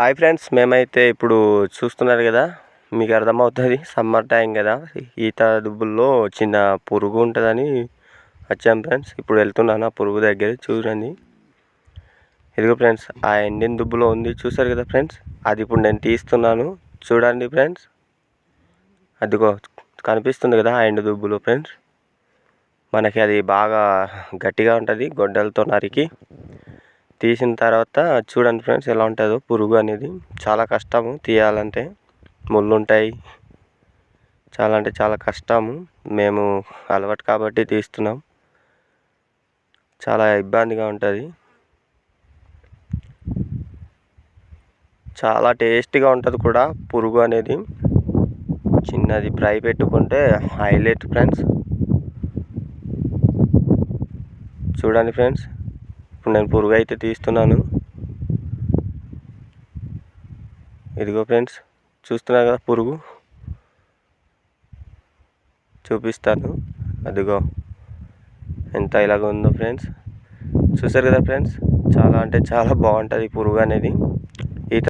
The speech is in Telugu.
హాయ్ ఫ్రెండ్స్ మేమైతే ఇప్పుడు చూస్తున్నారు కదా మీకు అర్థమవుతుంది సమ్మర్ టైం కదా ఈత దుబ్బుల్లో చిన్న పురుగు ఉంటుందని వచ్చాం ఫ్రెండ్స్ ఇప్పుడు వెళ్తున్నాను ఆ పురుగు దగ్గర చూడండి. ఇదిగో ఫ్రెండ్స్ ఆ ఎండిన దుబ్బులో ఉంది చూసారు కదా ఫ్రెండ్స్ అది ఇప్పుడు నేను తీస్తున్నాను చూడండి ఫ్రెండ్స్. అదిగో కనిపిస్తుంది కదా ఆ ఎండు దుబ్బులో ఫ్రెండ్స్ మనకి అది బాగా గట్టిగా ఉంటుంది గొడ్డలతో నరికి. తీసిన తర్వాత చూడండి ఫ్రెండ్స్ ఎలా ఉంటుందో. పురుగు అనేది చాలా కష్టము తీయాలంటే. ముళ్ళు ఉంటాయి. చాలా అంటే చాలా కష్టము. మేము అలవాటు కాబట్టి తీస్తున్నాం. చాలా ఇబ్బందిగా ఉంటుంది. చాలా టేస్టీగా ఉంటుంది కూడా పురుగు అనేది. చిన్నది ఫ్రై పెట్టుకుంటే హైలైట్ ఫ్రెండ్స్. చూడండి ఫ్రెండ్స్. నేను పురుగు అయితే తీస్తున్నాను. ఇదిగో ఫ్రెండ్స్ చూస్తున్నారు కదా పురుగు? చూపిస్తాను. అదిగో ఎంత ఇలాగ ఉందో ఫ్రెండ్స్. చూసారు కదా ఫ్రెండ్స్ చాలా అంటే చాలా బాగుంటుంది పురుగు అనేది.